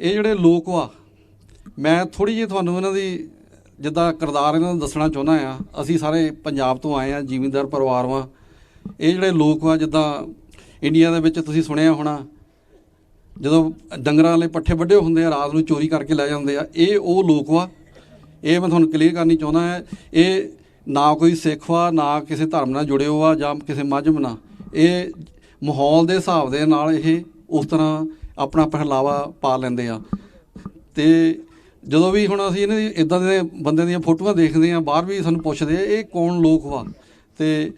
ਇਹ ਜਿਹੜੇ ਲੋਕ ਵਾ ਮੈਂ ਥੋੜੀ ਜਿਹੀ ਤੁਹਾਨੂੰ ਇਹਨਾਂ ਦੀ ਜਿੱਦਾਂ ਕਿਰਦਾਰ ਇਹਨਾਂ ਦਾ ਦੱਸਣਾ ਚਾਹੁੰਦਾ ਆ, ਅਸੀਂ ਸਾਰੇ ਪੰਜਾਬ ਤੋਂ ਆਏ ਆ, ਜ਼ਿਮੀਂਦਾਰ ਪਰਿਵਾਰ ਵਾਂ। ਇਹ ਜਿਹੜੇ ਲੋਕ ਵਾ ਜਿੱਦਾਂ ਇੰਡੀਆ ਦੇ ਵਿੱਚ ਤੁਸੀਂ ਸੁਣਿਆ ਹੋਣਾ, ਜਦੋਂ ਡੰਗਰਾਂ ਵਾਲੇ ਪੱਠੇ ਵੱਡੇ ਹੁੰਦੇ ਆ, ਰਾਤ ਨੂੰ ਚੋਰੀ ਕਰਕੇ ਲੈ ਜਾਂਦੇ ਆ, ਇਹ ਉਹ ਲੋਕ ਵਾ ਇਹ ਮੈਂ ਤੁਹਾਨੂੰ ਕਲੀਅਰ ਕਰਨੀ ਚਾਹੁੰਦਾ ਹੈ ਇਹ ਨਾ ਕੋਈ ਸਿੱਖ ਵਾ, ਨਾ ਕਿਸੇ ਧਰਮ ਨਾਲ ਜੁੜੇ ਹੋ ਆ ਜਾਂ ਕਿਸੇ ਮਜ਼ਹਬ ਨਾਲ। ਇਹ ਮਾਹੌਲ ਦੇ ਹਿਸਾਬ ਦੇ ਨਾਲ ਇਹ ਉਸ ਤਰ੍ਹਾਂ ਆਪਣਾ ਪਹਿਰਾਵਾ ਪਾ ਲੈਂਦੇ ਆ। ਤੇ ਜਦੋਂ ਵੀ ਹੁਣ ਅਸੀਂ ਇਹਨਾਂ ਦੀ ਇਦਾਂ ਦੇ ਬੰਦੇ ਦੀਆਂ ਫੋਟੋਆਂ ਦੇਖਦੇ ਆ, ਬਾਹਰ ਵੀ ਸਾਨੂੰ ਪੁੱਛਦੇ ਆ, ਇਹ ਕੌਣ ਲੋਕ ਵਾ? ਤੇ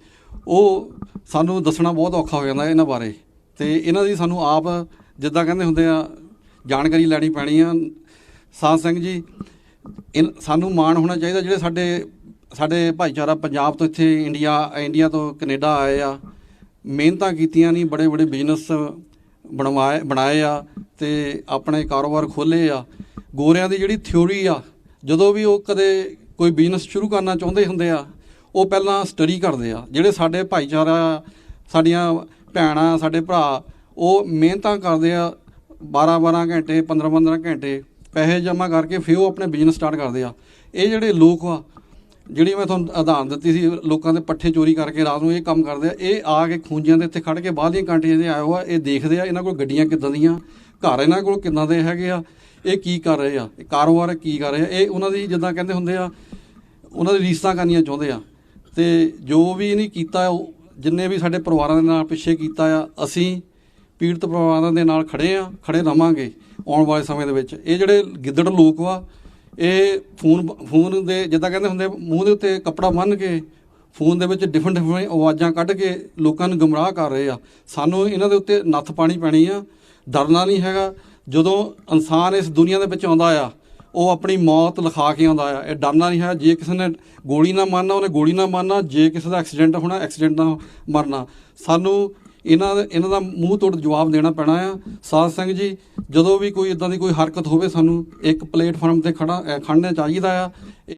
ਉਹ ਸਾਨੂੰ ਦੱਸਣਾ ਬਹੁਤ ਔਖਾ ਹੋ ਜਾਂਦਾ ਇਹਨਾਂ ਬਾਰੇ। ਤੇ ਇਹਨਾਂ ਦੀ ਸਾਨੂੰ ਆਪ ਜਿੱਦਾਂ ਕਹਿੰਦੇ ਹੁੰਦੇ ਆ, ਜਾਣਕਾਰੀ ਲੈਣੀ ਪੈਣੀ ਆ। ਸਾਧ ਸਿੰਘ ਜੀ, ਇਨ- ਸਾਨੂੰ ਮਾਣ ਹੋਣਾ ਚਾਹੀਦਾ ਜਿਹੜੇ ਸਾਡੇ ਸਾਡੇ ਭਾਈਚਾਰਾ ਪੰਜਾਬ ਤੋਂ ਇੱਥੇ ਇੰਡੀਆ ਇੰਡੀਆ ਤੋਂ ਕੈਨੇਡਾ ਆਏ ਆ। ਮਿਹਨਤਾਂ ਕੀਤੀਆਂ ਨਹੀਂ ਬੜੇ ਬੜੇ ਬਿਜ਼ਨਸ ਬਣਵਾਏ, ਬਣਾਏ ਆ ਤੇ ਆਪਣੇ ਕਾਰੋਬਾਰ ਖੋਲੇ ਆ। ਗੋਰਿਆਂ ਦੀ ਜਿਹੜੀ ਥਿਉਰੀ ਆ, ਜਦੋਂ ਵੀ ਉਹ ਕਦੇ ਕੋਈ ਬਿਜ਼ਨਸ ਸ਼ੁਰੂ ਕਰਨਾ ਚਾਹੁੰਦੇ ਹੁੰਦੇ ਆ, ਉਹ ਪਹਿਲਾਂ ਸਟੱਡੀ ਕਰਦੇ ਆ। ਜਿਹੜੇ ਸਾਡੇ ਭਾਈਚਾਰਾ, ਸਾਡੀਆਂ ਭੈਣਾਂ, ਸਾਡੇ ਭਰਾ, ਉਹ ਮਿਹਨਤਾਂ ਕਰਦੇ ਆ 12 12 ਘੰਟੇ 15 15 ਘੰਟੇ, ਪੈਸੇ ਜਮ੍ਹਾਂ ਕਰਕੇ ਫਿਰ ਉਹ ਆਪਣੇ ਬਿਜ਼ਨਸ ਸਟਾਰਟ ਕਰਦੇ ਆ। ਇਹ ਜਿਹੜੇ ਲੋਕ ਆ ਜਿਹੜੀ ਮੈਂ ਤੁਹਾਨੂੰ ਉਦਾਹਰਨ ਦਿੱਤੀ ਸੀ, ਲੋਕਾਂ ਦੇ ਪੱਠੇ ਚੋਰੀ ਕਰਕੇ ਰਾਤ ਨੂੰ ਇਹ ਕੰਮ ਕਰਦੇ ਆ, ਇਹ ਆ ਕੇ ਖੂੰਜਿਆਂ ਦੇ ਇੱਥੇ ਖੜ ਕੇ ਬਾਹਰ ਦੀਆਂ ਕੰਟਰੀਆਂ ਦੇ ਆਇਆ ਹੋਆ ਇਹ ਦੇਖਦੇ ਆ ਇਹਨਾਂ ਕੋਲ ਗੱਡੀਆਂ ਕਿੱਦਾਂ ਦੀਆਂ, ਘਰ ਇਹਨਾਂ ਕੋਲ ਕਿੱਦਾਂ ਦੇ ਹੈਗੇ ਆ, ਇਹ ਕੀ ਕਰ ਰਹੇ ਆ, ਇਹ ਕਾਰੋਬਾਰ ਕੀ ਕਰ ਰਹੇ ਆ, ਇਹ ਉਹਨਾਂ ਦੀ ਜਿੱਦਾਂ ਕਹਿੰਦੇ ਹੁੰਦੇ ਆ, ਉਹਨਾਂ ਦੀ ਰੀਸਾਂ ਕਰਨੀਆਂ ਚਾਹੁੰਦੇ ਆ। ਤੇ ਜੋ ਵੀ ਇਹਨੇ ਕੀਤਾ ਉਹ ਜਿੰਨੇ ਵੀ ਸਾਡੇ ਪਰਿਵਾਰਾਂ ਦੇ ਨਾਲ ਪਿੱਛੇ ਕੀਤਾ ਆ, ਅਸੀਂ ਪੀੜਤ ਪਰਿਵਾਰਾਂ ਦੇ ਨਾਲ ਖੜੇ ਆ ਖੜੇ ਰਵਾਂਗੇ ਆਉਣ ਵਾਲੇ ਸਮੇਂ ਦੇ ਵਿੱਚ। ਇਹ ਜਿਹੜੇ ਗਿੱਦੜ ਲੋਕ ਵਾ ਇਹ ਫੋਨ ਫੋਨ ਦੇ ਜਿੱਦਾਂ ਕਹਿੰਦੇ ਹੁੰਦੇ, ਮੂੰਹ ਦੇ ਉੱਤੇ ਕੱਪੜਾ ਬੰਨ੍ਹ ਕੇ ਫੋਨ ਦੇ ਵਿੱਚ ਡਿਫਰੈਂਟ ਡਿਫਰੈਂਟ ਆਵਾਜ਼ਾਂ ਕੱਢ ਕੇ ਲੋਕਾਂ ਨੂੰ ਗਮਰਾਹ ਕਰ ਰਹੇ ਆ। ਸਾਨੂੰ ਇਹਨਾਂ ਦੇ ਉੱਤੇ ਨੱਥ ਪਾਣੀ ਪੈਣੀ ਆ। ਡਰਨਾ ਨਹੀਂ ਹੈਗਾ। ਜਦੋਂ ਇਨਸਾਨ ਇਸ ਦੁਨੀਆ ਦੇ ਵਿੱਚ ਆਉਂਦਾ ਆ, ਉਹ ਆਪਣੀ ਮੌਤ ਲਿਖਾ ਕੇ ਆਉਂਦਾ ਆ। ਇਹ ਡਰਨਾ ਨਹੀਂ ਹੈ ਜੇ ਕਿਸੇ ਨੇ ਗੋਲੀ ਨਾ ਮਾਰਨਾ, ਉਹਨੇ ਗੋਲੀ ਨਾ ਮਾਰਨਾ। ਜੇ ਕਿਸੇ ਦਾ ਐਕਸੀਡੈਂਟ ਹੋਣਾ ਐਕਸੀਡੈਂਟ ਨਾ ਮਰਨਾ। ਸਾਨੂੰ ਇਹਨਾਂ ਦੇ ਇਹਨਾਂ ਦਾ ਮੂੰਹ ਤੋੜ ਜਵਾਬ ਦੇਣਾ ਪੈਣਾ ਆ। ਸਾਧ ਸਿੰਘ ਜੀ ਜਦੋਂ ਵੀ ਕੋਈ ਇਦਾਂ ਦੀ ਕੋਈ ਹਰਕਤ ਹੋਵੇ ਸਾਨੂੰ ਇੱਕ ਪਲੇਟਫਾਰਮ ਤੇ ਖੜਾ ਅ, ਖੜਨਾ ਚਾਹੀਦਾ ਆ।